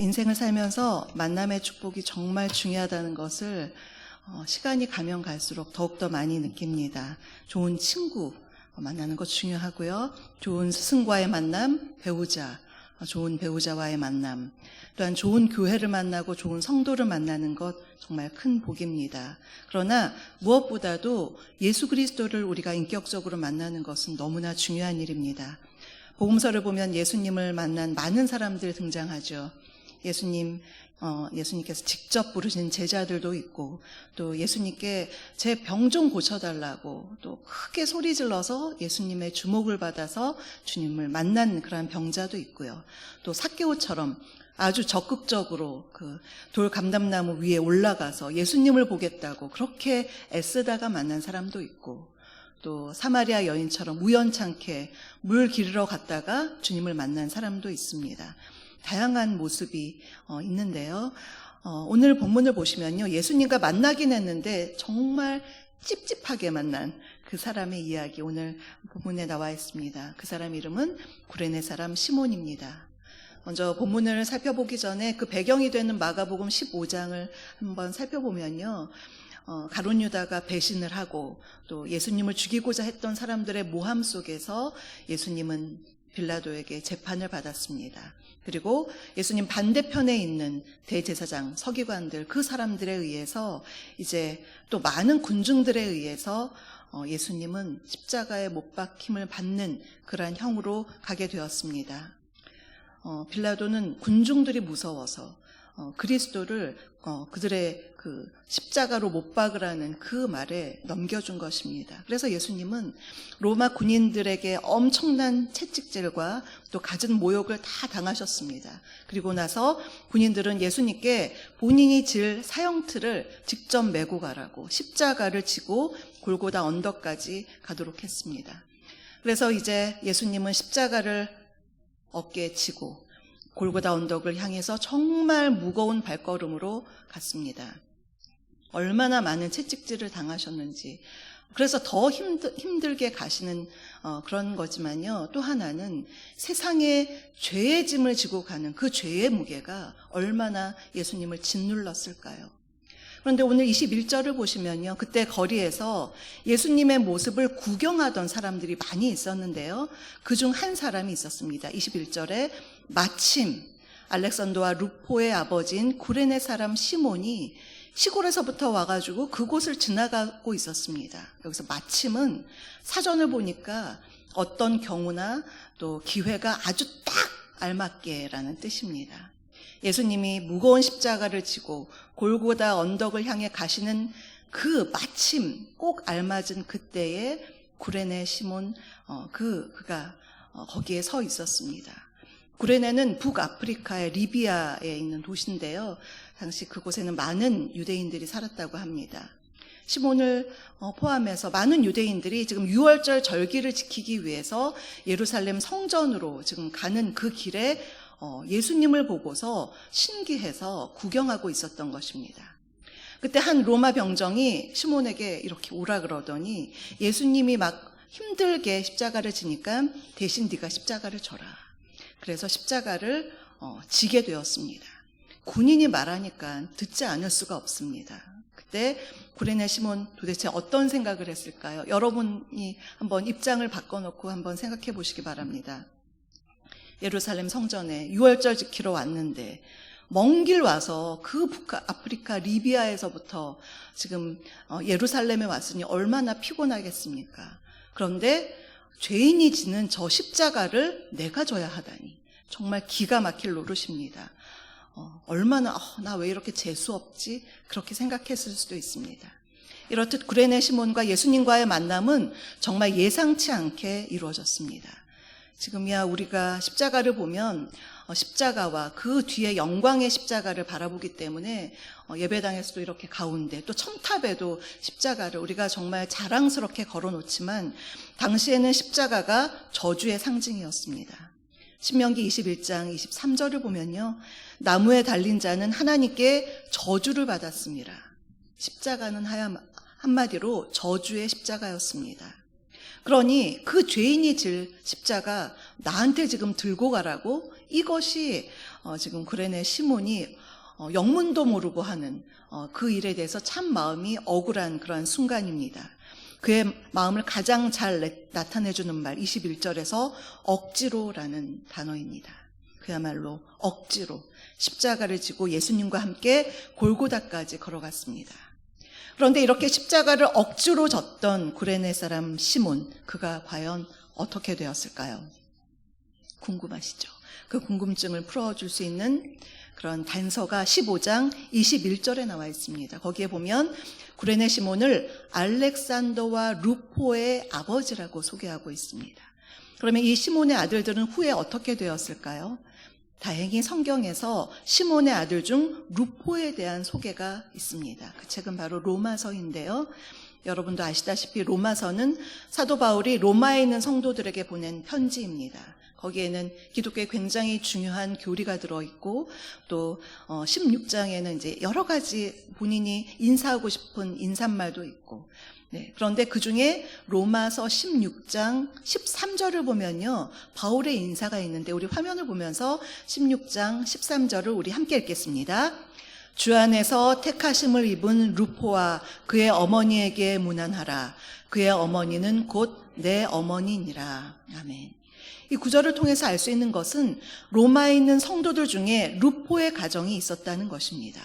인생을 살면서 만남의 축복이 정말 중요하다는 것을 어, 시간이 가면 갈수록 더욱더 많이 느낍니다. 좋은 친구 만나는 것 중요하고요. 좋은 스승과의 만남, 배우자, 어, 좋은 배우자와의 만남, 또한 좋은 교회를 만나고 좋은 성도를 만나는 것 정말 큰 복입니다. 그러나 무엇보다도 예수 그리스도를 우리가 인격적으로 만나는 것은 너무나 중요한 일입니다. 복음서를 보면 예수님을 만난 많은 사람들 등장하죠. 예수님, 어, 예수님께서 직접 부르신 제자들도 있고, 또 예수님께 제 병 좀 고쳐달라고, 또 크게 소리 질러서 예수님의 주목을 받아서 주님을 만난 그러한 병자도 있고요. 또 사케오처럼 아주 적극적으로 그 돌 감담나무 위에 올라가서 예수님을 보겠다고 그렇게 애쓰다가 만난 사람도 있고, 또 사마리아 여인처럼 우연찮게 물 기르러 갔다가 주님을 만난 사람도 있습니다. 다양한 모습이 어, 있는데요. 어, 오늘 본문을 보시면요. 예수님과 만나긴 했는데 정말 찝찝하게 만난 그 사람의 이야기 오늘 본문에 나와 있습니다. 그 사람 이름은 구레네 사람 시몬입니다. 먼저 본문을 살펴보기 전에 그 배경이 되는 마가복음 15장을 한번 살펴보면요. 어, 가론 유다가 배신을 하고 또 예수님을 죽이고자 했던 사람들의 모함 속에서 예수님은 빌라도에게 재판을 받았습니다. 그리고 예수님 반대편에 있는 대제사장, 서기관들, 그 사람들에 의해서 이제 또 많은 군중들에 의해서 어, 예수님은 십자가에 못 박힘을 받는 그러한 형으로 가게 되었습니다. 어, 빌라도는 군중들이 무서워서 어, 그리스도를 어, 그들의 그 십자가로 못 박으라는 그 말에 넘겨준 것입니다. 그래서 예수님은 로마 군인들에게 엄청난 채찍질과 또 갖은 모욕을 다 당하셨습니다. 그리고 나서 군인들은 예수님께 본인이 질 사형틀을 직접 메고 가라고 십자가를 지고 골고다 언덕까지 가도록 했습니다. 그래서 이제 예수님은 십자가를 어깨에 지고 골고다 언덕을 향해서 정말 무거운 발걸음으로 갔습니다. 얼마나 많은 채찍질을 당하셨는지. 그래서 더 힘들, 힘들 게 가시는 어, 그런 거지만요. 또 하나는 세상에 죄의 짐을 지고 가는 그 죄의 무게가 얼마나 예수님을 짓눌렀을까요? 그런데 오늘 21절을 보시면요. 그때 거리에서 예수님의 모습을 구경하던 사람들이 많이 있었는데요. 그 중 한 사람이 있었습니다. 21절에 마침 알렉산더와 루포의 아버지인 구레네 사람 시몬이 시골에서부터 와가지고 그곳을 지나가고 있었습니다. 여기서 마침은 사전을 보니까 어떤 경우나 또 기회가 아주 딱 알맞게라는 뜻입니다. 예수님이 무거운 십자가를 지고 골고다 언덕을 향해 가시는 그 마침 꼭 알맞은 그때에 구레네 시몬 어, 그 그가 어, 거기에 서 있었습니다. 구레네는 북아프리카의 리비아에 있는 도시인데요. 당시 그곳에는 많은 유대인들이 살았다고 합니다. 시몬을 어, 포함해서 많은 유대인들이 지금 6월절 절기를 지키기 위해서 예루살렘 성전으로 지금 가는 그 길에 어, 예수님을 보고서 신기해서 구경하고 있었던 것입니다. 그때 한 로마 병정이 시몬에게 이렇게 오라 그러더니 예수님이 막 힘들게 십자가를 지니까 대신 네가 십자가를 져라. 그래서 십자가를 어, 지게 되었습니다. 군인이 말하니까 듣지 않을 수가 없습니다. 그때 구레네 시몬 도대체 어떤 생각을 했을까요? 여러분이 한번 입장을 바꿔놓고 한번 생각해 보시기 바랍니다. 예루살렘 성전에 6월절 지키러 왔는데 먼 길 와서 그 북아프리카 리비아에서부터 지금 어, 예루살렘에 왔으니 얼마나 피곤하겠습니까? 그런데 죄인이 지는 저 십자가를 내가 져야 하다니 정말 기가 막힐 노릇입니다. 어, 얼마나 어, 나왜 이렇게 재수 없지? 그렇게 생각했을 수도 있습니다. 이렇듯 구레네 시몬과 예수님과의 만남은 정말 예상치 않게 이루어졌습니다. 지금이야 우리가 십자가를 보면 어, 십자가와 그 뒤에 영광의 십자가를 바라보기 때문에 어, 예배당에서도 이렇게 가운데 또 첨탑에도 십자가를 우리가 정말 자랑스럽게 걸어놓지만 당시에는 십자가가 저주의 상징이었습니다. 신명기 21장 23절을 보면요. 나무에 달린 자는 하나님께 저주를 받았습니다. 십자가는 하야 한마디로 저주의 십자가였습니다. 그러니 그 죄인이 질 십자가 나한테 지금 들고 가라고 이것이 어, 지금 구레네 시몬이 어, 영문도 모르고 하는 어, 그 일에 대해서 참 마음이 억울한 그러한 순간입니다. 그의 마음을 가장 잘 내- 나타내주는 말 21절에서 억지로라는 단어입니다. 그야말로 억지로 십자가를 지고 예수님과 함께 골고다까지 걸어갔습니다. 그런데 이렇게 십자가를 억지로 졌던 구레네 사람 시몬 그가 과연 어떻게 되었을까요? 궁금하시죠? 그 궁금증을 풀어줄 수 있는 그런 단서가 15장 21절에 나와 있습니다. 거기에 보면 구레네 시몬을 알렉산더와 루포의 아버지라고 소개하고 있습니다. 그러면 이 시몬의 아들들은 후에 어떻게 되었을까요? 다행히 성경에서 시몬의 아들 중 루포에 대한 소개가 있습니다. 그 책은 바로 로마서인데요. 여러분도 아시다시피 로마서는 사도 바울이 로마에 있는 성도들에게 보낸 편지입니다. 거기에는 기독교의 굉장히 중요한 교리가 들어있고 또 16장에는 이제 여러 가지 본인이 인사하고 싶은 인사말도 있고 네, 그런데 그 중에 로마서 16장 13절을 보면요. 바울의 인사가 있는데 우리 화면을 보면서 16장 13절을 우리 함께 읽겠습니다. 주 안에서 택하심을 입은 루포와 그의 어머니에게 문안하라. 그의 어머니는 곧 내 어머니니라. 아멘. 이 구절을 통해서 알 수 있는 것은 로마에 있는 성도들 중에 루포의 가정이 있었다는 것입니다.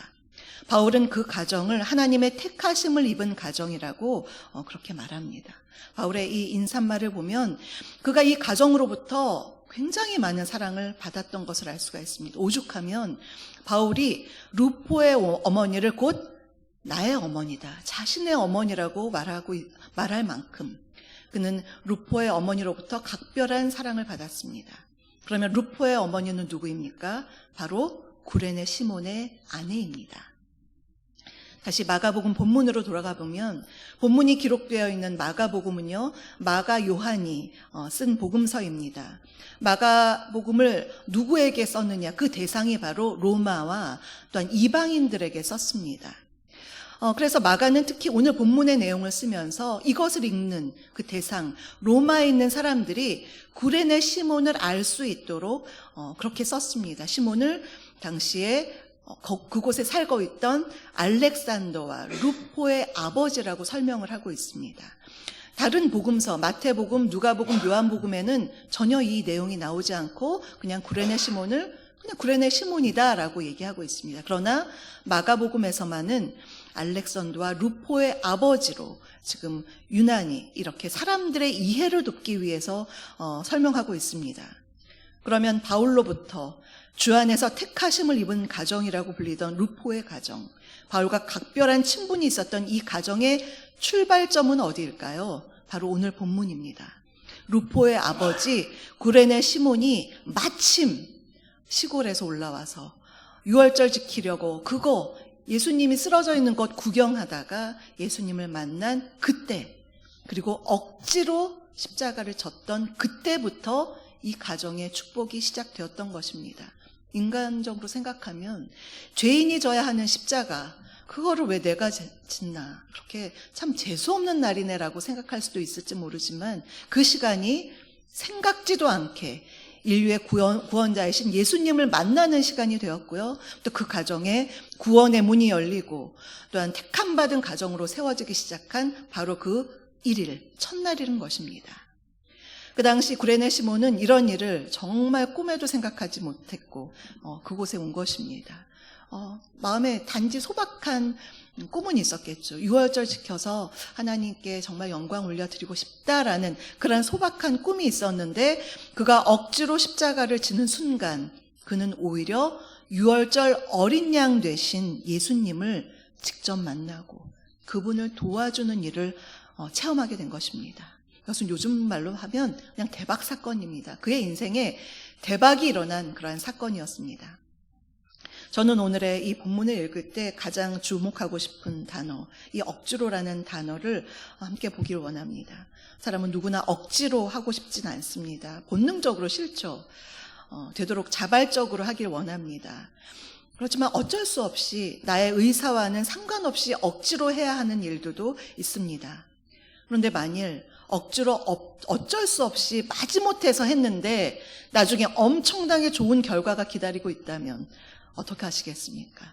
바울은 그 가정을 하나님의 택하심을 입은 가정이라고 어, 그렇게 말합니다. 바울의 이 인사말을 보면 그가 이 가정으로부터 굉장히 많은 사랑을 받았던 것을 알 수가 있습니다. 오죽하면 바울이 루포의 어머니를 곧 나의 어머니다, 자신의 어머니라고 말하고 말할 만큼 그는 루포의 어머니로부터 각별한 사랑을 받았습니다. 그러면 루포의 어머니는 누구입니까? 바로 구레네 시몬의 아내입니다. 다시 마가복음 본문으로 돌아가 보면 본문이 기록되어 있는 마가복음은요 마가 요한이 어, 쓴 복음서입니다. 마가복음을 누구에게 썼느냐 그 대상이 바로 로마와 또한 이방인들에게 썼습니다. 어, 그래서 마가는 특히 오늘 본문의 내용을 쓰면서 이것을 읽는 그 대상 로마에 있는 사람들이 구레네 시몬을 알 수 있도록 어, 그렇게 썼습니다. 시몬을 당시에 어, 그곳에 살고 있던 알렉산더와 루포의 아버지라고 설명을 하고 있습니다. 다른 복음서, 마태복음, 누가복음, 요한복음에는 전혀 이 내용이 나오지 않고 그냥 구레네 시몬을 그냥 구레네 시몬이다라고 얘기하고 있습니다. 그러나 마가복음에서만은 알렉산더와 루포의 아버지로 지금 유난히 이렇게 사람들의 이해를 돕기 위해서 어, 설명하고 있습니다. 그러면 바울로부터 주 안에서 택하심을 입은 가정이라고 불리던 루포의 가정, 바울과 각별한 친분이 있었던 이 가정의 출발점은 어디일까요? 바로 오늘 본문입니다. 루포의 아버지 구레네 시몬이 마침 시골에서 올라와서 유월절 지키려고 그거 예수님이 쓰러져 있는 것 구경하다가 예수님을 만난 그때 그리고 억지로 십자가를 졌던 그때부터 이 가정의 축복이 시작되었던 것입니다. 인간적으로 생각하면 죄인이 져야 하는 십자가 그거를 왜 내가 짓나 그렇게 참 재수없는 날이네라고 생각할 수도 있을지 모르지만 그 시간이 생각지도 않게 인류의 구원, 구원자이신 예수님을 만나는 시간이 되었고요. 또 그 가정에 구원의 문이 열리고 또한 택함받은 가정으로 세워지기 시작한 바로 그 일일, 첫날이는 것입니다. 그 당시 구레네 시몬은 이런 일을 정말 꿈에도 생각하지 못했고 어, 그곳에 온 것입니다. 어, 마음에 단지 소박한 꿈은 있었겠죠. 유월절 지켜서 하나님께 정말 영광 올려드리고 싶다라는 그런 소박한 꿈이 있었는데 그가 억지로 십자가를 지는 순간 그는 오히려 유월절 어린 양 되신 예수님을 직접 만나고 그분을 도와주는 일을 어, 체험하게 된 것입니다. 이것은 요즘 말로 하면 그냥 대박 사건입니다. 그의 인생에 대박이 일어난 그러한 사건이었습니다. 저는 오늘의 이 본문을 읽을 때 가장 주목하고 싶은 단어, 이 억지로라는 단어를 함께 보기를 원합니다. 사람은 누구나 억지로 하고 싶진 않습니다. 본능적으로 싫죠. 어, 되도록 자발적으로 하길 원합니다. 그렇지만 어쩔 수 없이 나의 의사와는 상관없이 억지로 해야 하는 일들도 있습니다. 그런데 만일 억지로 어, 어쩔 수 없이 마지못해서 했는데 나중에 엄청나게 좋은 결과가 기다리고 있다면 어떻게 하시겠습니까?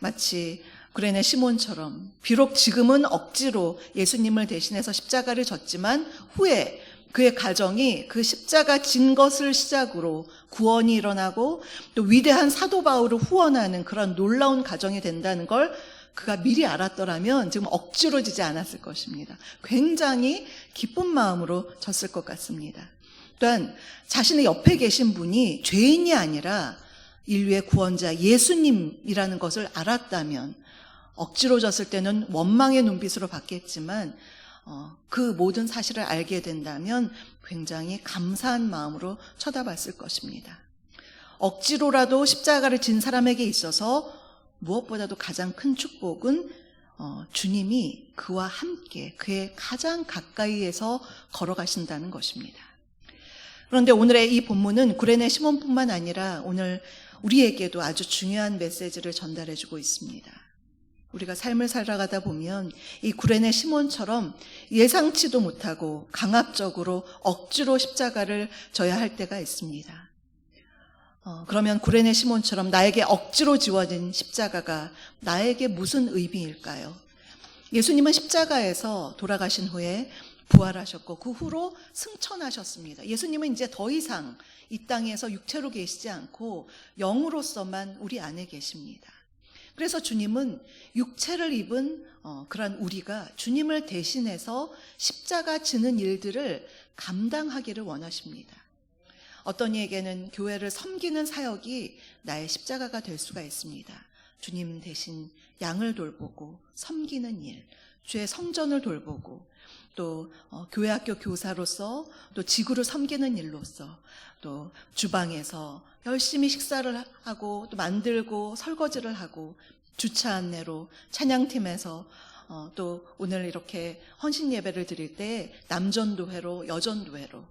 마치 구레네 시몬처럼 비록 지금은 억지로 예수님을 대신해서 십자가를 졌지만 후에 그의 가정이 그 십자가 진 것을 시작으로 구원이 일어나고 또 위대한 사도 바울을 후원하는 그런 놀라운 가정이 된다는 걸 그가 미리 알았더라면 지금 억지로 지지 않았을 것입니다. 굉장히 기쁜 마음으로 졌을 것 같습니다. 또한 자신의 옆에 계신 분이 죄인이 아니라 인류의 구원자 예수님이라는 것을 알았다면 억지로 졌을 때는 원망의 눈빛으로 봤겠지만 어, 그 모든 사실을 알게 된다면 굉장히 감사한 마음으로 쳐다봤을 것입니다. 억지로라도 십자가를 진 사람에게 있어서 무엇보다도 가장 큰 축복은 어, 주님이 그와 함께 그의 가장 가까이에서 걸어가신다는 것입니다. 그런데 오늘의 이 본문은 구레네 시몬뿐만 아니라 오늘 우리에게도 아주 중요한 메시지를 전달해주고 있습니다. 우리가 삶을 살아가다 보면 이 구레네 시몬처럼 예상치도 못하고 강압적으로 억지로 십자가를 져야 할 때가 있습니다. 어, 그러면 구레네 시몬처럼 나에게 억지로 지워진 십자가가 나에게 무슨 의미일까요? 예수님은 십자가에서 돌아가신 후에 부활하셨고 그 후로 승천하셨습니다. 예수님은 이제 더 이상 이 땅에서 육체로 계시지 않고 영으로서만 우리 안에 계십니다. 그래서 주님은 육체를 입은 어, 그런 우리가 주님을 대신해서 십자가 지는 일들을 감당하기를 원하십니다. 어떤 이에게는 교회를 섬기는 사역이 나의 십자가가 될 수가 있습니다. 주님 대신 양을 돌보고 섬기는 일, 주의 성전을 돌보고 또 어, 교회 학교 교사로서 또 지구를 섬기는 일로서 또 주방에서 열심히 식사를 하고 또 만들고 설거지를 하고 주차 안내로 찬양팀에서 어, 또 오늘 이렇게 헌신 예배를 드릴 때 남전도회로 여전도회로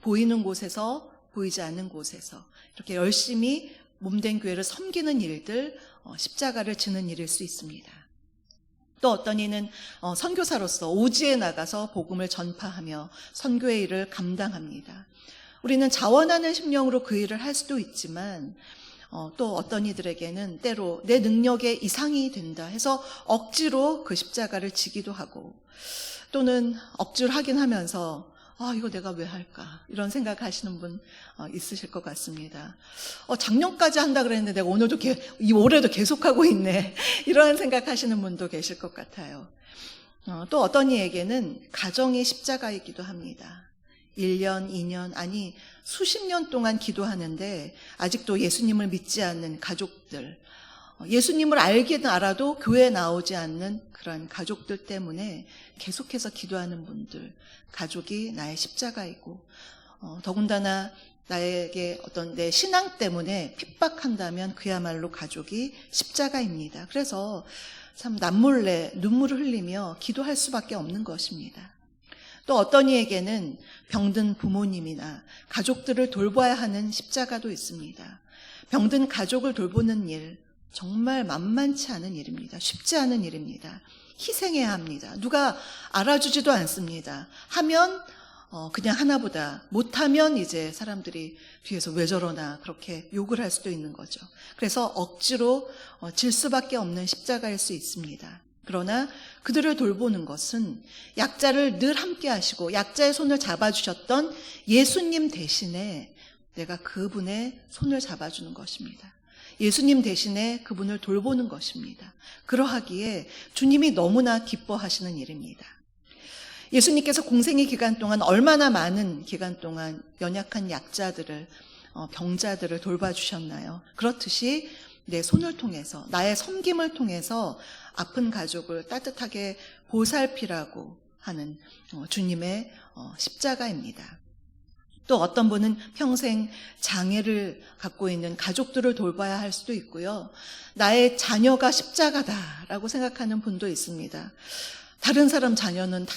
보이는 곳에서 보이지 않는 곳에서 이렇게 열심히 몸된 교회를 섬기는 일들 어, 십자가를 지는 일일 수 있습니다. 또 어떤 이는 어, 선교사로서 오지에 나가서 복음을 전파하며 선교의 일을 감당합니다. 우리는 자원하는 심령으로 그 일을 할 수도 있지만 어, 또 어떤 이들에게는 때로 내 능력의 이상이 된다 해서 억지로 그 십자가를 지기도 하고 또는 억지로 하긴 하면서 아, 이거 내가 왜 할까? 이런 생각하시는 분 어, 있으실 것 같습니다. 어, 작년까지 한다 그랬는데 내가 오늘도 개, 이 올해도 계속하고 있네. 이런 생각하시는 분도 계실 것 같아요. 어, 또 어떤 이에게는 가정이 십자가이기도 합니다. 1년, 2년, 아니 수십 년 동안 기도하는데 아직도 예수님을 믿지 않는 가족들, 어, 예수님을 알기는 알아도 교회에 나오지 않는 그런 가족들 때문에 계속해서 기도하는 분들, 가족이 나의 십자가이고, 어, 더군다나 나에게 어떤 내 신앙 때문에 핍박한다면 그야말로 가족이 십자가입니다. 그래서 참 남몰래 눈물을 흘리며 기도할 수밖에 없는 것입니다. 또 어떤 이에게는 병든 부모님이나 가족들을 돌봐야 하는 십자가도 있습니다. 병든 가족을 돌보는 일, 정말 만만치 않은 일입니다. 쉽지 않은 일입니다. 희생해야 합니다. 누가 알아주지도 않습니다. 하면 어, 그냥 하나보다 못하면 이제 사람들이 뒤에서 왜 저러나 그렇게 욕을 할 수도 있는 거죠. 그래서 억지로 어, 질 수밖에 없는 십자가일 수 있습니다. 그러나 그들을 돌보는 것은 약자를 늘 함께 하시고 약자의 손을 잡아주셨던 예수님 대신에 내가 그분의 손을 잡아주는 것입니다. 예수님 대신에 그분을 돌보는 것입니다. 그러하기에 주님이 너무나 기뻐하시는 일입니다. 예수님께서 공생의 기간 동안 얼마나 많은 기간 동안 연약한 약자들을, 어, 병자들을 돌봐주셨나요? 그렇듯이 내 손을 통해서, 나의 섬김을 통해서 아픈 가족을 따뜻하게 보살피라고 하는 어, 주님의 어, 십자가입니다. 또 어떤 분은 평생 장애를 갖고 있는 가족들을 돌봐야 할 수도 있고요. 나의 자녀가 십자가다라고 생각하는 분도 있습니다. 다른 사람 자녀는 다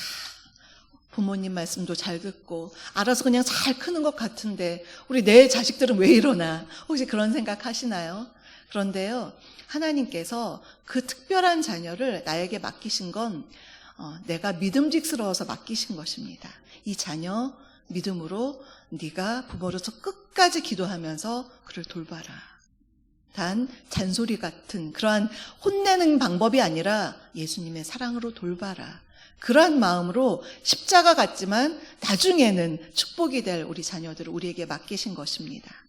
부모님 말씀도 잘 듣고 알아서 그냥 잘 크는 것 같은데 우리 내 자식들은 왜 이러나 혹시 그런 생각 하시나요? 그런데요. 하나님께서 그 특별한 자녀를 나에게 맡기신 건 어, 내가 믿음직스러워서 맡기신 것입니다. 이 자녀 믿음으로 네가 부모로서 끝까지 기도하면서 그를 돌봐라. 단 잔소리 같은 그러한 혼내는 방법이 아니라 예수님의 사랑으로 돌봐라. 그러한 마음으로 십자가 같지만 나중에는 축복이 될 우리 자녀들을 우리에게 맡기신 것입니다.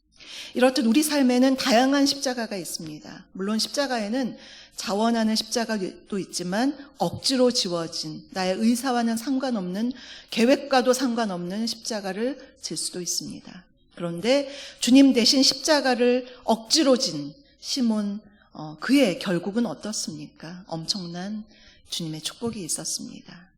이렇듯 우리 삶에는 다양한 십자가가 있습니다. 물론 십자가에는 자원하는 십자가도 있지만 억지로 지워진 나의 의사와는 상관없는 계획과도 상관없는 십자가를 질 수도 있습니다. 그런데 주님 대신 십자가를 억지로 진 시몬 어, 그의 결국은 어떻습니까? 엄청난 주님의 축복이 있었습니다.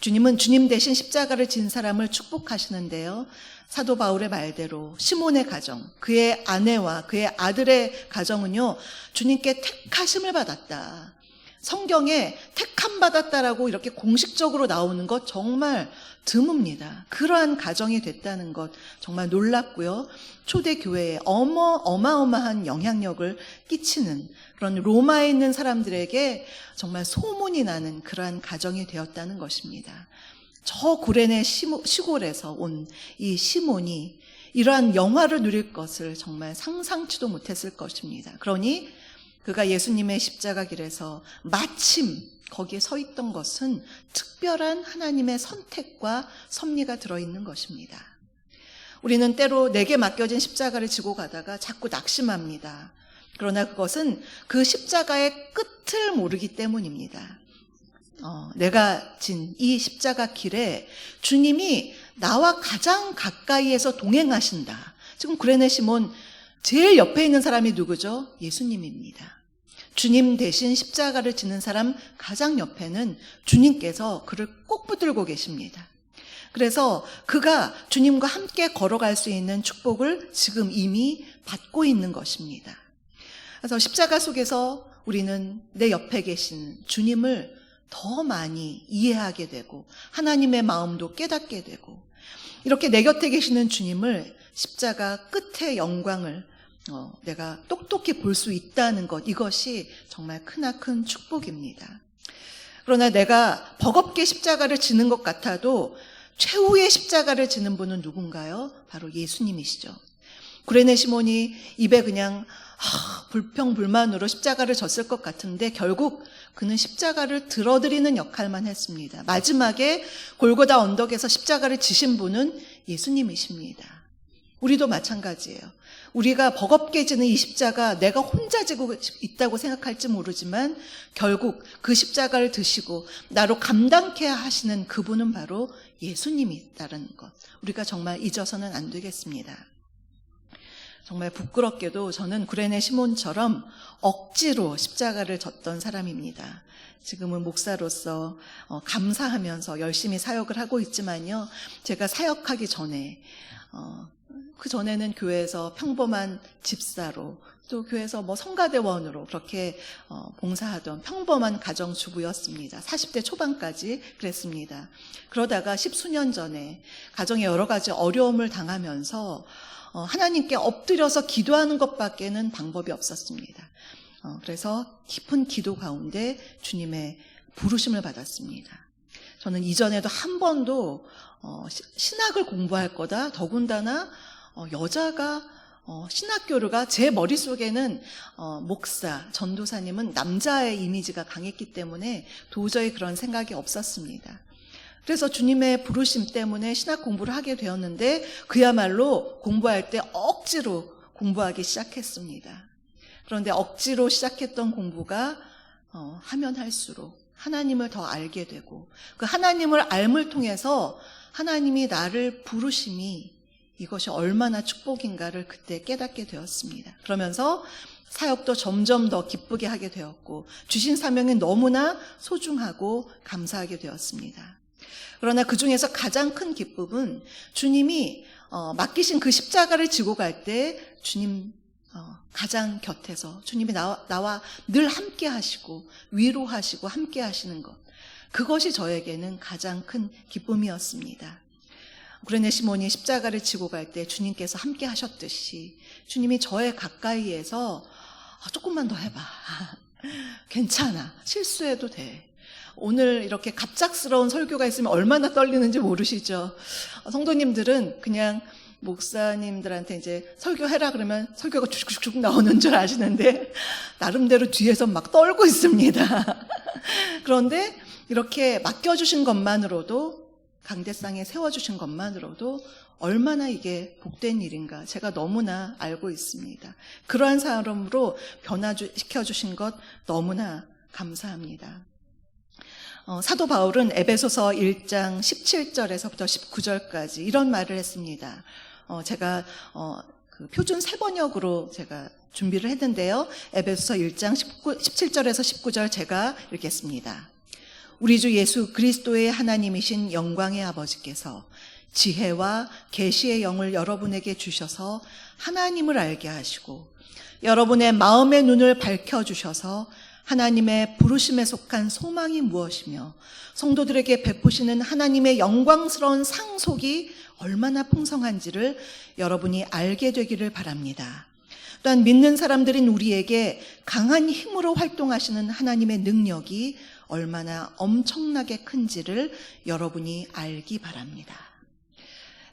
주님은 주님 대신 십자가를 진 사람을 축복하시는데요. 사도 바울의 말대로 시몬의 가정, 그의 아내와 그의 아들의 가정은요, 주님께 택하심을 받았다. 성경에 택함 받았다라고 이렇게 공식적으로 나오는 것 정말 드뭅니다. 그러한 가정이 됐다는 것 정말 놀랍고요. 초대 교회에 어머 어마어마한 영향력을 끼치는 그런 로마에 있는 사람들에게 정말 소문이 나는 그러한 가정이 되었다는 것입니다. 저 고레네 시골에서 온 이 시몬이 이러한 영화를 누릴 것을 정말 상상치도 못했을 것입니다. 그러니 그가 예수님의 십자가 길에서 마침 거기에 서 있던 것은 특별한 하나님의 선택과 섭리가 들어있는 것입니다. 우리는 때로 내게 맡겨진 십자가를 지고 가다가 자꾸 낙심합니다. 그러나 그것은 그 십자가의 끝을 모르기 때문입니다. 어, 내가 진 이 십자가 길에 주님이 나와 가장 가까이에서 동행하신다. 지금 구레네 시몬 제일 옆에 있는 사람이 누구죠? 예수님입니다. 주님 대신 십자가를 지는 사람 가장 옆에는 주님께서 그를 꼭 붙들고 계십니다. 그래서 그가 주님과 함께 걸어갈 수 있는 축복을 지금 이미 받고 있는 것입니다. 그래서 십자가 속에서 우리는 내 옆에 계신 주님을 더 많이 이해하게 되고 하나님의 마음도 깨닫게 되고 이렇게 내 곁에 계시는 주님을 십자가 끝의 영광을 어, 내가 똑똑히 볼 수 있다는 것 이것이 정말 크나큰 축복입니다. 그러나 내가 버겁게 십자가를 지는 것 같아도 최후의 십자가를 지는 분은 누군가요? 바로 예수님이시죠. 구레네 시몬이 입에 그냥 하, 불평 불만으로 십자가를 졌을 것 같은데 결국 그는 십자가를 들어드리는 역할만 했습니다. 마지막에 골고다 언덕에서 십자가를 지신 분은 예수님이십니다. 우리도 마찬가지예요. 우리가 버겁게 지는 이 십자가 내가 혼자 지고 있다고 생각할지 모르지만 결국 그 십자가를 드시고 나로 감당케 하시는 그분은 바로 예수님이다라는 것. 우리가 정말 잊어서는 안 되겠습니다. 정말 부끄럽게도 저는 구레네 시몬처럼 억지로 십자가를 졌던 사람입니다. 지금은 목사로서 어, 감사하면서 열심히 사역을 하고 있지만요. 제가 사역하기 전에 어, 그 전에는 교회에서 평범한 집사로 또 교회에서 뭐 성가대원으로 그렇게 어, 봉사하던 평범한 가정주부였습니다. 40대 초반까지 그랬습니다. 그러다가 십수년 전에 가정에 여러 가지 어려움을 당하면서 어, 하나님께 엎드려서 기도하는 것밖에는 방법이 없었습니다. 어, 그래서 깊은 기도 가운데 주님의 부르심을 받았습니다. 저는 이전에도 한 번도 어, 신학을 공부할 거다. 더군다나 여자가 신학교류가 제 머릿속에는 목사, 전도사님은 남자의 이미지가 강했기 때문에 도저히 그런 생각이 없었습니다. 그래서 주님의 부르심 때문에 신학 공부를 하게 되었는데 그야말로 공부할 때 억지로 공부하기 시작했습니다. 그런데 억지로 시작했던 공부가 어, 하면 할수록 하나님을 더 알게 되고 그 하나님을 알을 통해서 하나님이 나를 부르심이 이것이 얼마나 축복인가를 그때 깨닫게 되었습니다. 그러면서 사역도 점점 더 기쁘게 하게 되었고 주신 사명이 너무나 소중하고 감사하게 되었습니다. 그러나 그 중에서 가장 큰 기쁨은 주님이 어, 맡기신 그 십자가를 지고 갈 때 주님 어, 가장 곁에서 주님이 나와, 나와 늘 함께 하시고 위로하시고 함께 하시는 것. 그것이 저에게는 가장 큰 기쁨이었습니다. 구레네 시몬이 십자가를 지고 갈 때 주님께서 함께 하셨듯이 주님이 저의 가까이에서 아, 조금만 더 해봐. 괜찮아. 실수해도 돼. 오늘 이렇게 갑작스러운 설교가 있으면 얼마나 떨리는지 모르시죠? 어, 성도님들은 그냥 목사님들한테 이제 설교해라 그러면 설교가 쭉쭉쭉 나오는 줄 아시는데 나름대로 뒤에서 막 떨고 있습니다. 그런데 이렇게 맡겨주신 것만으로도 강대상에 세워주신 것만으로도 얼마나 이게 복된 일인가 제가 너무나 알고 있습니다. 그러한 사람으로 변화시켜주신 것 너무나 감사합니다. 어, 사도 바울은 에베소서 1장 17절에서부터 19절까지 이런 말을 했습니다. 어, 제가 어, 그 표준 세 번역으로 제가 준비를 했는데요. 에베소서 1장 19, 17절에서 19절 제가 읽겠습니다. 우리 주 예수 그리스도의 하나님이신 영광의 아버지께서 지혜와 계시의 영을 여러분에게 주셔서 하나님을 알게 하시고 여러분의 마음의 눈을 밝혀 주셔서 하나님의 부르심에 속한 소망이 무엇이며 성도들에게 베푸시는 하나님의 영광스러운 상속이 얼마나 풍성한지를 여러분이 알게 되기를 바랍니다. 또한 믿는 사람들인 우리에게 강한 힘으로 활동하시는 하나님의 능력이 얼마나 엄청나게 큰지를 여러분이 알기 바랍니다.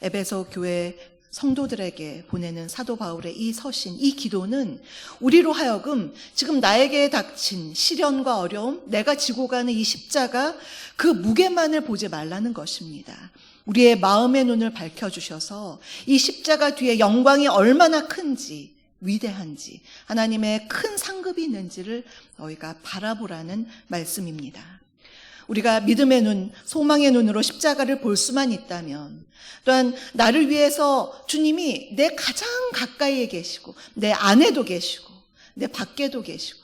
에베소 교회 성도들에게 보내는 사도 바울의 이 서신, 이 기도는 우리로 하여금 지금 나에게 닥친 시련과 어려움, 내가 지고 가는 이 십자가 그 무게만을 보지 말라는 것입니다. 우리의 마음의 눈을 밝혀주셔서 이 십자가 뒤에 영광이 얼마나 큰지, 위대한지, 하나님의 큰 상급이 있는지를 너희가 바라보라는 말씀입니다. 우리가 믿음의 눈, 소망의 눈으로 십자가를 볼 수만 있다면, 또한 나를 위해서 주님이 내 가장 가까이에 계시고, 내 안에도 계시고, 내 밖에도 계시고,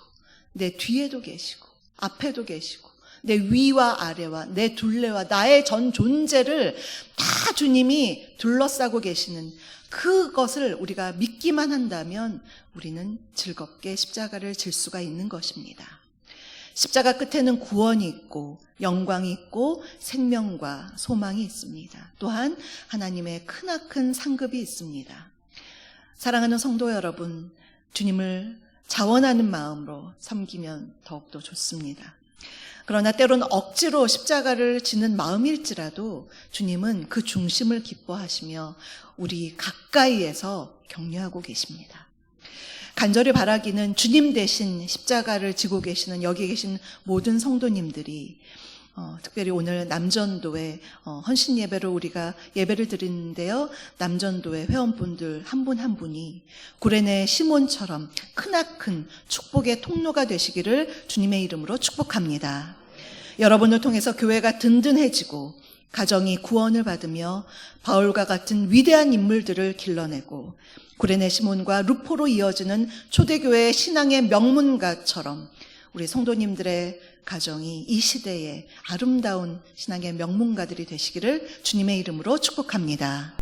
내 뒤에도 계시고, 앞에도 계시고, 내 위와 아래와 내 둘레와 나의 전 존재를 다 주님이 둘러싸고 계시는 그것을 우리가 믿기만 한다면 우리는 즐겁게 십자가를 질 수가 있는 것입니다. 십자가 끝에는 구원이 있고 영광이 있고 생명과 소망이 있습니다. 또한 하나님의 크나큰 상급이 있습니다. 사랑하는 성도 여러분, 주님을 자원하는 마음으로 섬기면 더욱더 좋습니다. 그러나 때로는 억지로 십자가를 지는 마음일지라도 주님은 그 중심을 기뻐하시며 우리 가까이에서 격려하고 계십니다. 간절히 바라기는 주님 대신 십자가를 지고 계시는 여기 계신 모든 성도님들이 어, 특별히 오늘 남전도에 어, 헌신 예배를 우리가 예배를 드리는데요. 남전도의 회원분들 한분한 분이 구레네 시몬처럼 크나큰 축복의 통로가 되시기를 주님의 이름으로 축복합니다. 여러분을 통해서 교회가 든든해지고 가정이 구원을 받으며 바울과 같은 위대한 인물들을 길러내고 구레네 시몬과 루포로 이어지는 초대교회의 신앙의 명문가처럼 우리 성도님들의 가정이 이 시대에 아름다운 신앙의 명문가들이 되시기를 주님의 이름으로 축복합니다.